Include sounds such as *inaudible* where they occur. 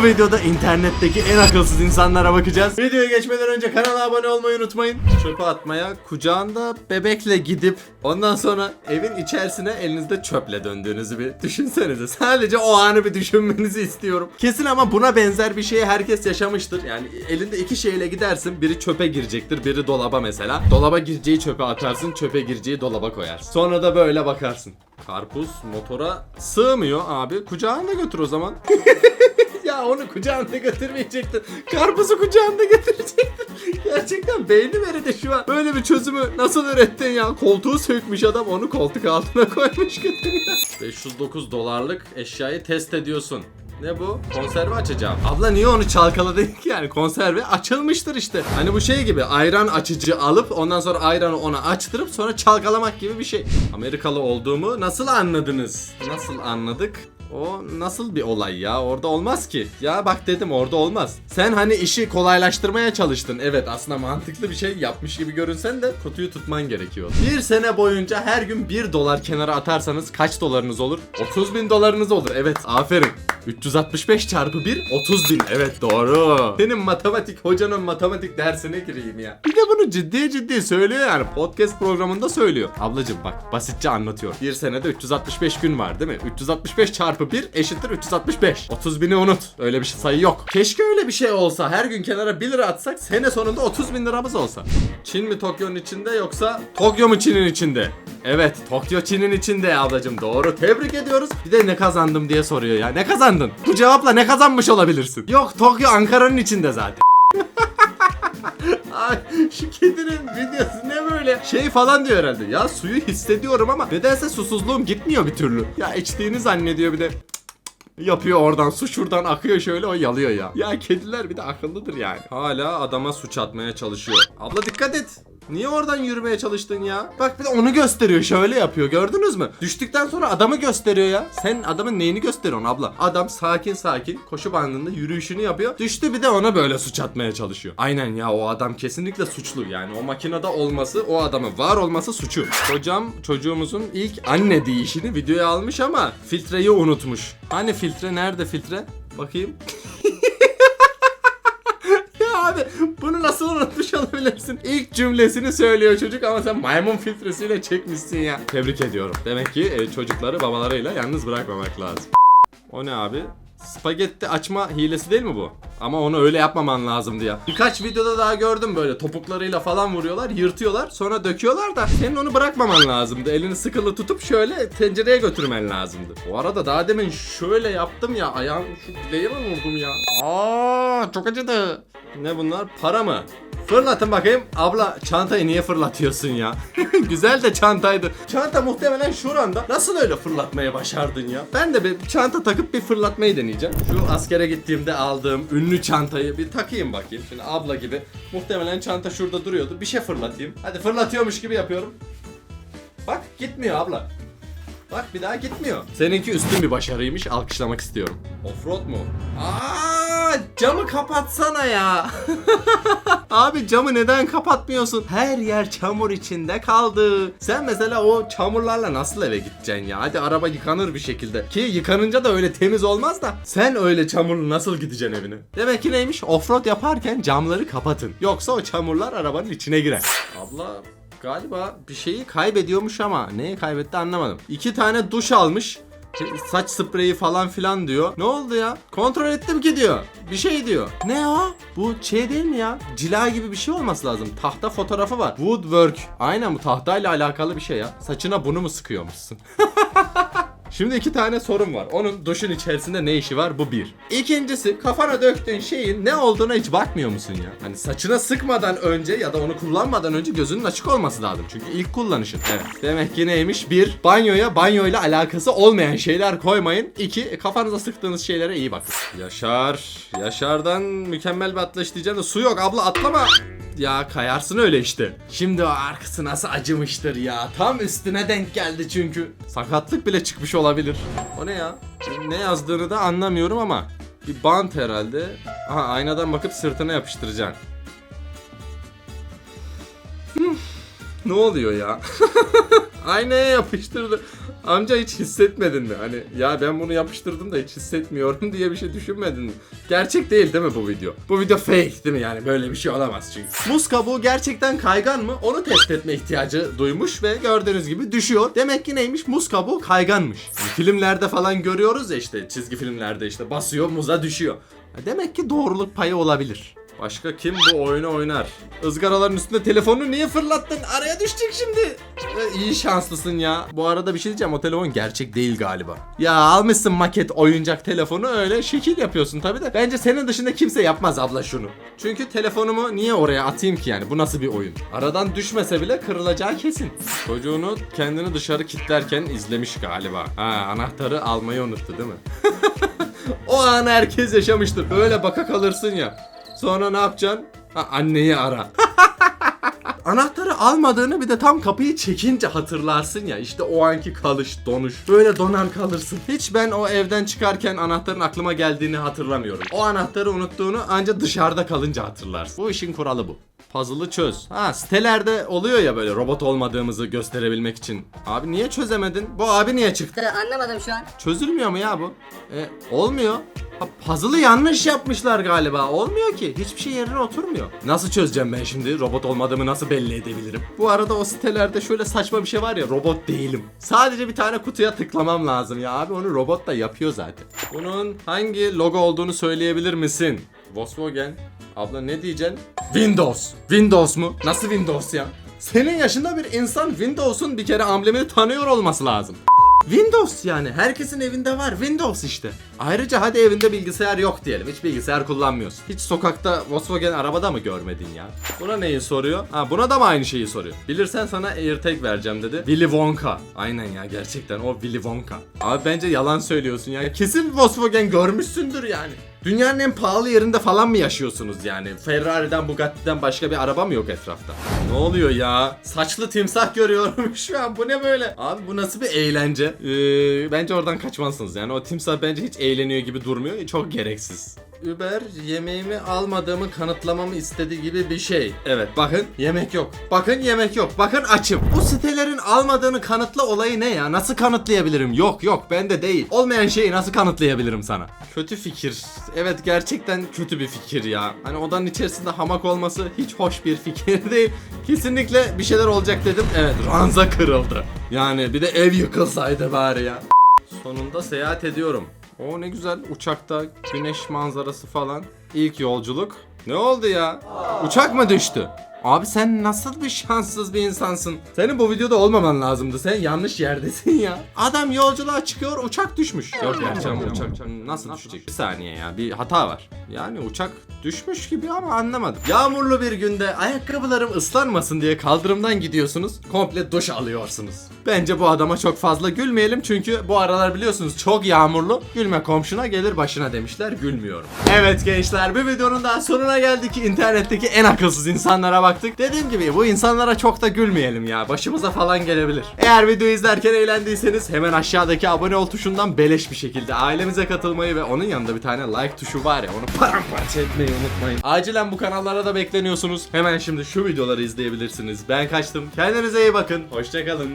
Bu videoda internetteki en akılsız insanlara bakacağız. Videoya geçmeden önce kanala abone olmayı unutmayın. Çöpe atmaya kucağında bebekle gidip ondan sonra evin içerisine elinizde çöple döndüğünüzü bir düşünsenize. Sadece o anı bir düşünmenizi istiyorum. Kesin ama buna benzer bir şeyi herkes yaşamıştır. Yani elinde iki şeyle gidersin. Biri çöpe girecektir, biri dolaba mesela. Dolaba gireceği çöpe atarsın, çöpe gireceği dolaba koyarsın. Sonra da böyle bakarsın. Karpuz motora sığmıyor abi. Kucağında götür o zaman. *laughs* ya onu kucağında götürmeyecektin. Karpuzu kucağında götürecektin. Gerçekten beynim eridi şu an. Böyle bir çözümü nasıl ürettin ya? Koltuğu sökmüş adam onu koltuk altına *laughs* koymuş götürüyor. 509 dolarlık eşyayı test ediyorsun. Ne bu? Konserve açacağım. Abla niye onu çalkaladın ki yani? Konserve açılmıştır işte. Hani bu şey gibi ayran açıcı alıp ondan sonra ayranı ona açtırıp sonra çalkalamak gibi bir şey. Amerikalı olduğumu nasıl anladınız? Nasıl anladık? O nasıl bir olay ya? Orada olmaz ki. Ya bak dedim orada olmaz. Sen hani işi kolaylaştırmaya çalıştın. Evet aslında mantıklı bir şey yapmış gibi görünsen de kutuyu tutman gerekiyor. Bir sene boyunca her gün 1 dolar kenara atarsanız kaç dolarınız olur? 30 bin dolarınız olur. Evet aferin. 365 çarpı 1 30 bin. Evet doğru. Senin matematik hocanın matematik dersine gireyim ya. Bir de bunu ciddi ciddi söylüyor yani. Podcast programında söylüyor. Ablacım bak basitçe anlatıyor. Bir senede 365 gün var değil mi? 365 çarpı 1 eşittir 365. 30 bini unut. Öyle bir şey sayı yok. Keşke öyle bir şey olsa. Her gün kenara 1 lira atsak sene sonunda 30 bin liramız olsa. Çin mi Tokyo'nun içinde yoksa Tokyo mu Çin'in içinde? Evet Tokyo Çin'in içinde ablacım doğru tebrik ediyoruz. Bir de ne kazandım diye soruyor ya. Ne kazandın? Bu cevapla ne kazanmış olabilirsin? Yok Tokyo Ankara'nın içinde zaten. *laughs* Ay şu kedinin videosu ne böyle? Şey falan diyor herhalde. Ya suyu hissediyorum ama nedense susuzluğum gitmiyor bir türlü. Ya içtiğini zannediyor bir de. Yapıyor oradan su şuradan akıyor şöyle o yalıyor ya. Ya kediler bir de akıllıdır yani. Hala adama suç atmaya çalışıyor. Abla dikkat et. Niye oradan yürümeye çalıştın ya? Bak bir de onu gösteriyor şöyle yapıyor gördünüz mü? Düştükten sonra adamı gösteriyor ya. Sen adamın neyini gösteriyorsun abla? Adam sakin sakin koşu bandında yürüyüşünü yapıyor. Düştü bir de ona böyle suç atmaya çalışıyor. Aynen ya o adam kesinlikle suçlu. Yani o makinede olması o adamın var olması suçu. Hocam çocuğumuzun ilk anne deyişini videoya almış ama filtreyi unutmuş. Hani filtre nerede filtre? Bakayım. Abi bunu nasıl unutmuş olabilirsin? İlk cümlesini söylüyor çocuk ama sen maymun filtresiyle çekmişsin ya. Tebrik ediyorum. Demek ki e, çocukları babalarıyla yalnız bırakmamak lazım. O ne abi? Spagetti açma hilesi değil mi bu? Ama onu öyle yapmaman lazımdı ya. Birkaç videoda daha gördüm böyle topuklarıyla falan vuruyorlar, yırtıyorlar, sonra döküyorlar da senin onu bırakmaman lazımdı. Elini sıkılı tutup şöyle tencereye götürmen lazımdı. Bu arada daha demin şöyle yaptım ya, ayağım şu bileğime vurdum ya. Aa, çok acıdı. Ne bunlar? Para mı? Fırlatın bakayım. Abla çantayı niye fırlatıyorsun ya? *laughs* Güzel de çantaydı. Çanta muhtemelen şuranda. Nasıl öyle fırlatmayı başardın ya? Ben de bir çanta takıp bir fırlatmayı deneyeceğim. Şu askere gittiğimde aldığım ünlü çantayı bir takayım bakayım. Şimdi abla gibi. Muhtemelen çanta şurada duruyordu. Bir şey fırlatayım. Hadi fırlatıyormuş gibi yapıyorum. Bak gitmiyor abla. Bak bir daha gitmiyor. Seninki üstün bir başarıymış. Alkışlamak istiyorum. Offroad mu? Aa, camı kapatsana ya. *laughs* Abi camı neden kapatmıyorsun? Her yer çamur içinde kaldı. Sen mesela o çamurlarla nasıl eve gideceksin ya? Hadi araba yıkanır bir şekilde. Ki yıkanınca da öyle temiz olmaz da. Sen öyle çamurlu nasıl gideceksin evine? Demek ki neymiş? Offroad yaparken camları kapatın. Yoksa o çamurlar arabanın içine girer. Abla galiba bir şeyi kaybediyormuş ama neyi kaybetti anlamadım. İki tane duş almış. Saç spreyi falan filan diyor. Ne oldu ya? Kontrol ettim ki diyor. Bir şey diyor. Ne o? Bu şey değil mi ya? Cila gibi bir şey olması lazım. Tahta fotoğrafı var. Woodwork. Aynen bu tahtayla alakalı bir şey ya. Saçına bunu mu sıkıyormuşsun? *laughs* Şimdi iki tane sorun var. Onun duşun içerisinde ne işi var? Bu bir. İkincisi kafana döktüğün şeyin ne olduğuna hiç bakmıyor musun ya? Hani saçına sıkmadan önce ya da onu kullanmadan önce gözünün açık olması lazım. Çünkü ilk kullanışın. Evet. Demek ki neymiş? Bir, banyoya banyoyla alakası olmayan şeyler koymayın. İki, kafanıza sıktığınız şeylere iyi bakın. Yaşar. Yaşar'dan mükemmel bir atlayış diyeceğim de su yok abla atlama. Ya kayarsın öyle işte. Şimdi o arkası nasıl acımıştır ya. Tam üstüne denk geldi çünkü. Sakatlık bile çıkmış olabilir. O ne ya? Ne yazdığını da anlamıyorum ama. Bir bant herhalde. Aha aynadan bakıp sırtına yapıştıracaksın. Ne oluyor ya? *laughs* Aynaya yapıştırdı. Amca hiç hissetmedin mi? Hani ya ben bunu yapıştırdım da hiç hissetmiyorum *laughs* diye bir şey düşünmedin mi? Gerçek değil değil mi bu video? Bu video fake değil mi yani böyle bir şey olamaz çünkü. Muz kabuğu gerçekten kaygan mı? Onu test etme ihtiyacı duymuş ve gördüğünüz gibi düşüyor. Demek ki neymiş? Muz kabuğu kayganmış. Filmlerde falan görüyoruz ya işte çizgi filmlerde işte basıyor muza düşüyor. Demek ki doğruluk payı olabilir. Başka kim bu oyunu oynar? Izgaraların üstünde telefonu niye fırlattın? Araya düşecek şimdi. Ee, iyi şanslısın ya. Bu arada bir şey diyeceğim o telefon gerçek değil galiba. Ya almışsın maket oyuncak telefonu öyle şekil yapıyorsun tabi de. Bence senin dışında kimse yapmaz abla şunu. Çünkü telefonumu niye oraya atayım ki yani? Bu nasıl bir oyun? Aradan düşmese bile kırılacağı kesin. Çocuğunu kendini dışarı kilitlerken izlemiş galiba. Ha anahtarı almayı unuttu değil mi? *laughs* o anı herkes yaşamıştır. Böyle baka kalırsın ya. Sonra ne yapacaksın? Ha, anneyi ara. *laughs* Anahtarı almadığını bir de tam kapıyı çekince hatırlarsın ya işte o anki kalış donuş böyle donar kalırsın. Hiç ben o evden çıkarken anahtarın aklıma geldiğini hatırlamıyorum. O anahtarı unuttuğunu ancak dışarıda kalınca hatırlarsın. Bu işin kuralı bu. Puzzle'ı çöz. Ha sitelerde oluyor ya böyle robot olmadığımızı gösterebilmek için. Abi niye çözemedin? Bu abi niye çıktı? Anlamadım şu an. Çözülmüyor mu ya bu? E, olmuyor. Ha, puzzle'ı yanlış yapmışlar galiba. Olmuyor ki. Hiçbir şey yerine oturmuyor. Nasıl çözeceğim ben şimdi? Robot olmadığımı nasıl belli edebilirim? Bu arada o sitelerde şöyle saçma bir şey var ya. Robot değilim. Sadece bir tane kutuya tıklamam lazım ya. Abi onu robot da yapıyor zaten. Bunun hangi logo olduğunu söyleyebilir misin? Volkswagen. Abla ne diyeceksin? Windows. Windows mu? Nasıl Windows ya? Senin yaşında bir insan Windows'un bir kere amblemini tanıyor olması lazım. Windows yani herkesin evinde var Windows işte. Ayrıca hadi evinde bilgisayar yok diyelim. Hiç bilgisayar kullanmıyorsun. Hiç sokakta Volkswagen arabada mı görmedin ya? Buna neyi soruyor? Ha buna da mı aynı şeyi soruyor? Bilirsen sana AirTag vereceğim dedi. Willy Wonka. Aynen ya gerçekten o Willy Wonka. Abi bence yalan söylüyorsun ya. Kesin Volkswagen görmüşsündür yani. Dünyanın en pahalı yerinde falan mı yaşıyorsunuz yani? Ferrari'den Bugatti'den başka bir araba mı yok etrafta? Ne oluyor ya? Saçlı timsah görüyorum *laughs* şu an. Bu ne böyle? Abi bu nasıl bir eğlence? Ee, bence oradan kaçmalısınız. Yani o timsah bence hiç eğleniyor gibi durmuyor. Çok gereksiz. Uber yemeğimi almadığımı kanıtlamamı istediği gibi bir şey. Evet bakın yemek yok. Bakın yemek yok. Bakın açım. Bu sitelerin almadığını kanıtla olayı ne ya? Nasıl kanıtlayabilirim? Yok yok bende değil. Olmayan şeyi nasıl kanıtlayabilirim sana? Kötü fikir. Evet gerçekten kötü bir fikir ya. Hani odanın içerisinde hamak olması hiç hoş bir fikir *laughs* değil. Kesinlikle bir şeyler olacak dedim. Evet ranza kırıldı. Yani bir de ev yıkılsaydı bari ya. Sonunda seyahat ediyorum. O ne güzel uçakta güneş manzarası falan. İlk yolculuk. Ne oldu ya? Uçak mı düştü? Abi sen nasıl bir şanssız bir insansın. Senin bu videoda olmaman lazımdı. Sen yanlış yerdesin ya. Adam yolculuğa çıkıyor uçak düşmüş. Yok gerçi ama uçak nasıl düşecek? Bir saniye ya bir hata var. Yani uçak düşmüş gibi ama anlamadım. Yağmurlu bir günde ayakkabılarım ıslanmasın diye kaldırımdan gidiyorsunuz. Komple duş alıyorsunuz. Bence bu adama çok fazla gülmeyelim çünkü bu aralar biliyorsunuz çok yağmurlu. Gülme komşuna gelir başına demişler gülmüyorum. Evet gençler bir videonun daha sonuna geldik. İnternetteki en akılsız insanlara baktık. Dediğim gibi bu insanlara çok da gülmeyelim ya. Başımıza falan gelebilir. Eğer videoyu izlerken eğlendiyseniz hemen aşağıdaki abone ol tuşundan beleş bir şekilde ailemize katılmayı ve onun yanında bir tane like tuşu var ya onu paramparça etmeyi unutmayın. Acilen bu kanallara da bekleniyorsunuz. Hemen şimdi şu videoları izleyebilirsiniz. Ben kaçtım. Kendinize iyi bakın. Hoşçakalın.